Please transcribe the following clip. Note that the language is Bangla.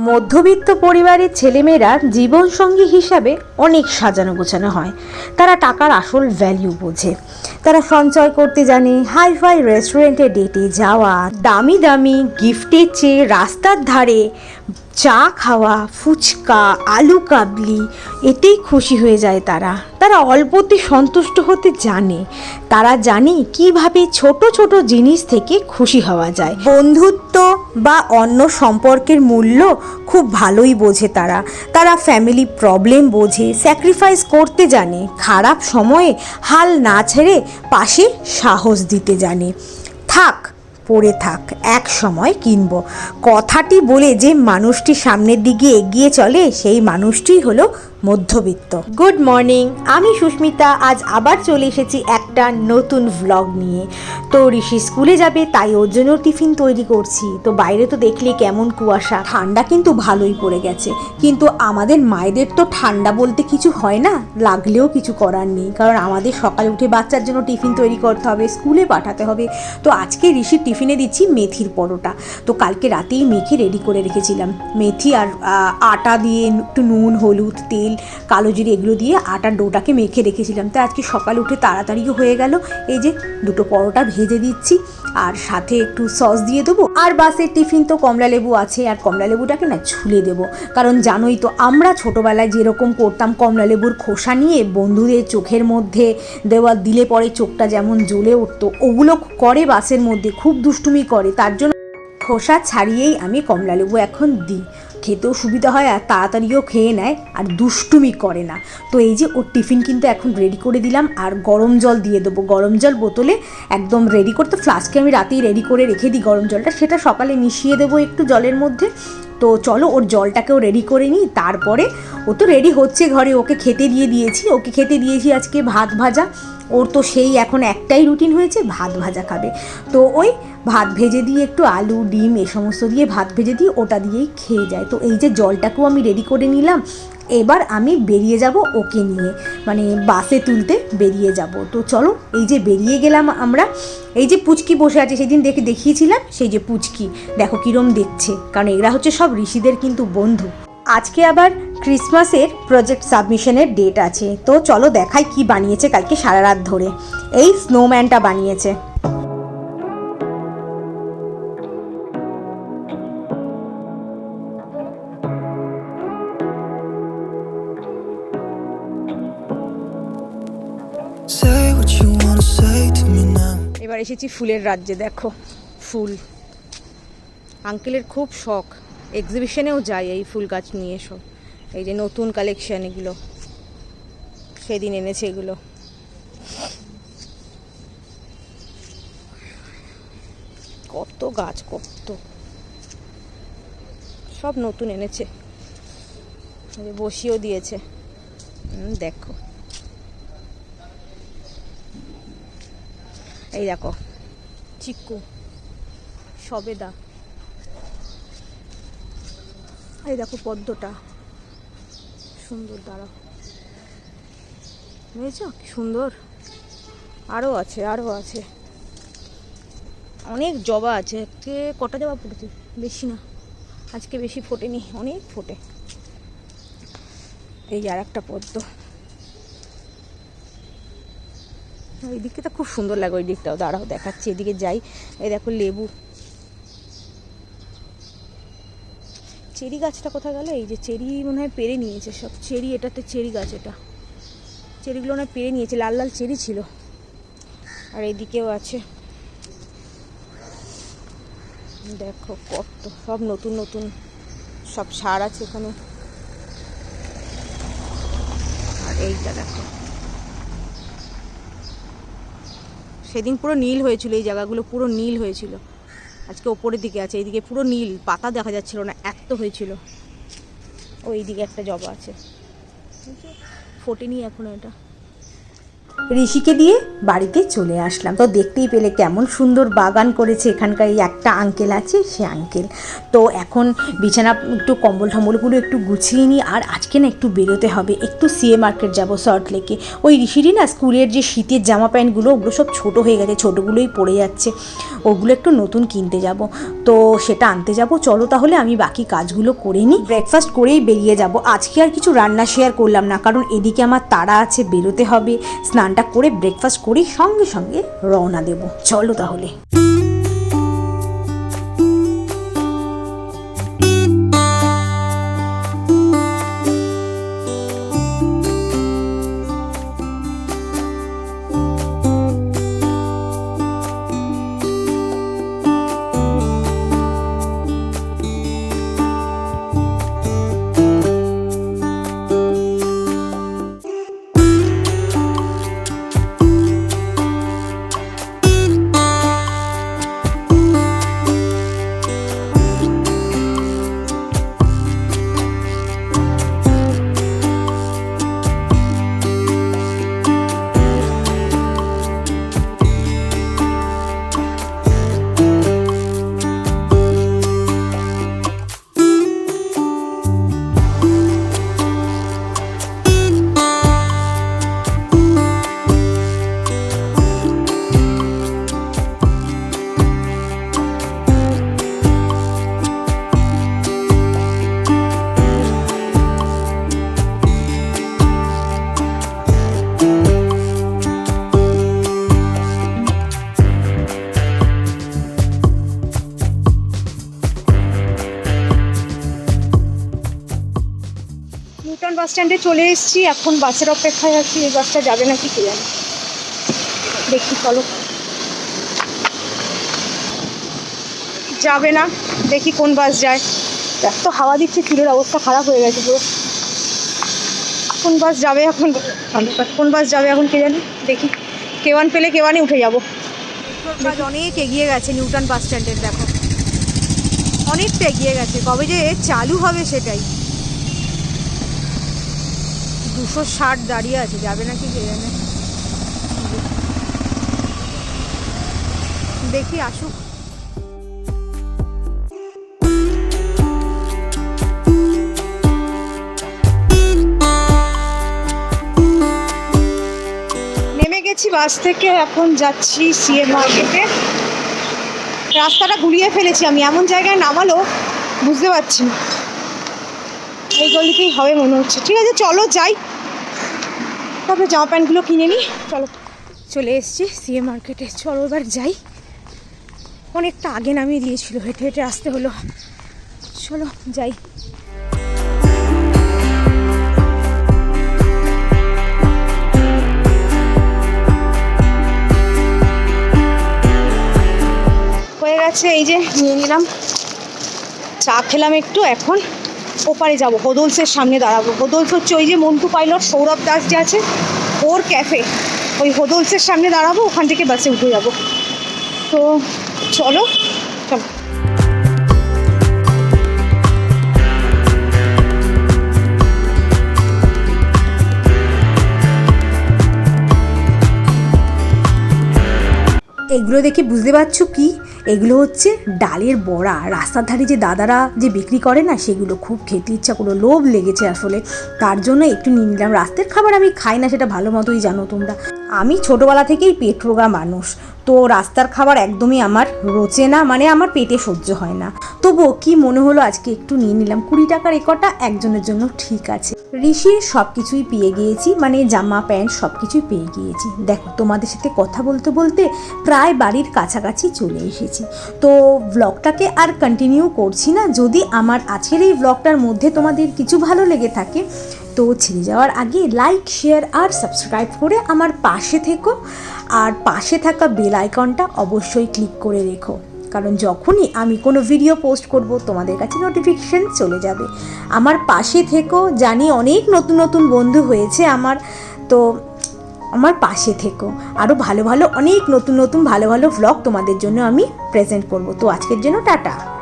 মধ্যবিত্ত পরিবারের ছেলেমেয়েরা জীবনসঙ্গী হিসাবে অনেক সাজানো গোছানো হয়। তারা টাকার আসল ভ্যালিউ বোঝে। তারা সঞ্চয় করতে জানে হাইফাই রেস্টুরেন্টে ডেটে যাওয়া দামি দামি গিফটের চেয়ে রাস্তার ধারে চা খাওয়া, ফুচকা, আলু কাবলি, এতেই খুশি হয়ে যায় তারা। তারা অল্পতে সন্তুষ্ট হতে জানে। তারা জানে কীভাবে ছোট ছোট জিনিস থেকে খুশি হওয়া যায়। বন্ধুত্ব বা অন্য সম্পর্কের মূল্য খুব ভালোই বোঝে তারা। তারা ফ্যামিলি প্রবলেম বোঝে স্যাক্রিফাইস করতে জানে, খারাপ সময়ে হাল না ছেড়ে পাশে সাহস দিতে জানে। থাক পড়ে থাক, এক সময় কিনবো। কথাটি বলে যে মানুষটি সামনের দিকে এগিয়ে চলে, সেই মানুষটি হলো মধ্যবিত্ত। গুড মর্নিং আমি সুস্মিতা, আজ আবার চলে এসেছি একটা নতুন ভ্লগ নিয়ে। তো ঋষি স্কুলে যাবে, তাই ওর জন্য টিফিন তৈরি করছি। তো বাইরে তো দেখলে কেমন কুয়াশা। ঠান্ডা কিন্তু ভালোই পড়ে গেছে। কিন্তু আমাদের মায়েদের তো ঠান্ডা বলতে কিছু হয় না, লাগলেও কিছু করার নেই। কারণ আমাদের সকালে উঠে বাচ্চার জন্য টিফিন তৈরি করতে হবে, স্কুলে পাঠাতে হবে। তো আজকে ঋষি টিফিনে দিচ্ছি মেথির পরোটা। তো কালকে রাতেই মেখে রেডি করে রেখেছিলাম। মেথি আর আটা দিয়ে একটু নুন, হলুদ, তেল, কালো জিরে এগুলো দিয়ে আটার ডোটাকে মেখে রেখেছিলাম। তো আজকে সকাল উঠে তাড়াতাড়িও হয়ে গেল। এই যে দুটো পরোটা ভেজে দিচ্ছি। আর সাথে একটু সস দিয়ে দেবো। আর বাসের টিফিন তো কমলা লেবু আছে, আর কমলা লেবুটাকে না ছুলে দেবো। কারণ জানোই তো, আমরা ছোটোবেলায় যেরকম করতাম কমলা লেবুর খোসা নিয়ে, বন্ধুদের চোখের মধ্যে দেওয়া দিলে পরে চোখটা যেমন জ্বলে উঠতো, ওগুলো করে বাসের মধ্যে, খুব দুষ্টুমি করে। তার জন্য খোসা ছাড়িয়েই আমি কমলা লেবু এখন দিই। খেতেও সুবিধা হয় আর তাড়াতাড়িও খেয়ে নেয় আর দুষ্টুমি করে না। তো এই যে ওর টিফিন কিন্তু এখন রেডি করে দিলাম আর গরম জল দিয়ে দেবো। গরম জল বোতলে একদম রেডি করতে ফ্লাস্কে আমি রাতেই রেডি করে রেখে দিই গরম জলটা। সেটা সকালে মিশিয়ে দেবো একটু জলের মধ্যে। তো চলো ওর জলটাকেও রেডি করে নিই। তারপরে ও তো রেডি হচ্ছে ঘরে। ওকে খেতে দিয়ে দিয়েছি। ওকে খেতে দিয়েছি আজকে ভাত ভাজা। ওর তো সেই এখন একটাই রুটিন হয়েছে, ভাত ভাজা খাবে। তো ওই ভাত ভেজে দিয়ে একটু আলু, ডিম এ সমস্ত দিয়ে ভাত ভেজে দিয়ে ওটা দিয়েই খেয়ে যায়। তো এই যে জলটাকেও আমি রেডি করে নিলাম, এবার আমি বেরিয়ে যাব ওকে নিয়ে। মানে বাসে তুলতে বেরিয়ে যাব। তো চলো, এই যে বেরিয়ে গেলাম আমরা, এই যে পুচকি বসে আছে, সেদিন দেখে দেখিয়েছিলাম, সেই যে পুচকি। দেখো কিরম দেখছে, কারণ এরা হচ্ছে সব ঋষিদের কিন্তু বন্ধু। আজকে আবার ক্রিসমাসের প্রজেক্ট সাবমিশনের ডেট আছে। তো চলো দেখাই কি বানিয়েছে কালকে সারা রাত ধরে। এই স্নোম্যানটা বানিয়েছে. এবার এসেছি ফুলের রাজ্যে দেখো ফুল। আঙ্কেলের খুব শখ। এক্সিবিশনেও যায় এই ফুল গাছ নিয়ে সব এই যে নতুন কালেকশান এগুলো। সেদিন এনেছে এগুলো। কত গাছ, কত। সব নতুন এনেছে। বসিয়েও দিয়েছে। দেখো। এই দেখো, চিক্কু, সবেদা। এই দেখো পদ্মটা। সুন্দর, দাঁড়াও। বুঝেছ কি সুন্দর। আরও আছে আরও আছে। অনেক জবা আছে। আজকে কটা জবা ফুটেছে? বেশি না। আজকে বেশি ফোটেনি, অনেক ফোটে। এই আর একটা পদ্ম। ওই দিকটা খুব সুন্দর লাগে ওই দিকটাও দাঁড়াও, দেখাচ্ছি। এদিকে যাই। এই দেখো লেবু। চেরি গাছটা কোথায় গেল? এই যে চেরি মনে হয় পেরে নিয়েছে সব। চেরি, এটাতে চেরি গাছ, এটা। চেরিগুলো মনে পেরে নিয়েছে, লাল লাল চেরি ছিল। আর এদিকেও আছে। দেখো কত, সব নতুন নতুন, সব সার আছে এখানে। আর এইটা দেখো। সেদিন পুরো নীল হয়েছিল, এই জায়গাগুলো পুরো নীল হয়েছিল। আজকে ওপরের দিকে আছে, এইদিকে পুরো নীল, পাতা দেখা যাচ্ছিল না, এত হয়েছিল। ওই দিকে একটা জবা আছে। ফোটেনি এখন এটা। ঋষিকে দিয়ে বাড়িতে চলে আসলাম। তো দেখতেই পেলে কেমন সুন্দর বাগান করেছে এখানকার এই একটা আঙ্কেল আছে, সে আঙ্কেল তো এখন বিছানা একটু কম্বল টম্বলগুলো একটু গুছিয়ে নিই, আর আজকে না একটু বেরোতে হবে। একটু সিএ মার্কেট যাব শর্ট লেকে ওই ঋষিরই না স্কুলের যে শীতের জামা প্যান্টগুলো, ওগুলো সব ছোট হয়ে গেছে, ছোটোগুলোই পড়ে যাচ্ছে। ওগুলো একটু নতুন কিনতে যাব। তো সেটা আনতে যাব। চলো তাহলে আমি বাকি কাজগুলো করে নিই। ব্রেকফাস্ট করেই বেরিয়ে যাব। আজকে আর কিছু রান্না শেয়ার করলাম না, কারণ এদিকে আমার তাড়া আছে, বেরোতে হবে। স্নানটা করে ব্রেকফাস্ট করি সঙ্গে সঙ্গে রওনা দেব। চলো তাহলে। স্ট্যান্ডে চলে এসেছি, এখন বাসের অপেক্ষায় আছি, এই বাসটা যাবে নাকি কে জানে। দেখি, চলো। যাবে না, দেখি কোন বাস যায়। এত হাওয়া দিচ্ছে, চুলের অবস্থা খারাপ হয়ে গেছে পুরো। কোন বাস যাবে এখন? কোন বাস যাবে এখন কে জানে? দেখি। কেওয়ান পেলে কেওয়ানে উঠে যাব। বাস অনেক এগিয়ে গেছে নিউটন বাস স্ট্যান্ডের, দেখো। অনেকটা এগিয়ে গেছে। কবে যে চালু হবে সেটাই। দুশো ষাট দাঁড়িয়ে আছে, যাবে নাকি কে জানে? দেখি, আসুক। নেমে গেছি বাস থেকে, এখন যাচ্ছি সিএ মার্কেটে। রাস্তাটা ঘুরিয়ে ফেলেছি আমি, এমন জায়গায় নামালো, বুঝতে পারছি না। এই গলিতেই হবে মনে হচ্ছে। ঠিক আছে, চলো, যাই। তারপরে জামা প্যান্টগুলো কিনে নিই চলো, চলে এসেছি সিএ মার্কেটে চলো এবার যাই। অনেকটা আগে নামিয়ে দিয়েছিল, হেঁটে হেঁটে আসতে হলো। চলো, যাই। হয়ে গেছে, এই যে নিয়ে নিলাম। চা খেলাম একটু, এখন ওপারে যাব হোদলসের সামনে দাঁড়াবো। হোদলস হচ্ছে ওই যে মন্টু পাইলট, সৌরভ দাস যে আছে, ওর ক্যাফে। ওই হোদলসের সামনে দাঁড়াবো, ওখান থেকে বাসে উঠে যাব। তো চলো। এগুলো দেখে বুঝতে পারছ কি? এগুলো হচ্ছে ডালের বড়া। রাস্তার ধারে যে দাদারা যে বিক্রি করে না, সেগুলো খুব খেতে ইচ্ছা করল লোভ লেগেছে আসলে। তার জন্য একটু নিয়ে নিলাম। রাস্তার খাবার আমি খাই না, সেটা ভালো মতোই জানো তোমরা। আমি ছোটোবেলা থেকেই পেট রোগা মানুষ। তো রাস্তার খাবার একদমই আমার রোচে না মানে আমার পেটে সহ্য হয় না। তবুও কি মনে হলো আজকে একটু নিয়ে নিলাম। কুড়ি টাকার একটা একজনের জন্য ঠিক আছে। ঋষির সব কিছুই পেয়ে গিয়েছি মানে জামা, প্যান্ট সব কিছুই পেয়ে গিয়েছি। দেখো, তোমাদের সাথে কথা বলতে বলতে প্রায় বাড়ির কাছাকাছি চলে এসেছি। তো ব্লগটাকে আর কন্টিনিউ করছি না, যদি আমার আজকের এই ব্লগটার মধ্যে তোমাদের কিছু ভালো লেগে থাকে, তো ছেড়ে যাওয়ার আগে লাইক শেয়ার আর সাবস্ক্রাইব করে আমার পাশে থেকো। আর পাশে থাকা বেল আইকনটা অবশ্যই ক্লিক করে রেখো। কারণ যখনই আমি কোনো ভিডিও পোস্ট করব, তোমাদের কাছে নোটিফিকেশান চলে যাবে। আমার পাশে থেকো, জানি অনেক নতুন নতুন বন্ধু হয়েছে আমার, তো আমার পাশে থেকো। আরও ভালো ভালো, অনেক নতুন নতুন ভালো ভালো ভ্লগ তোমাদের জন্য আমি প্রেজেন্ট করব। তো আজকের জন্য টাটা।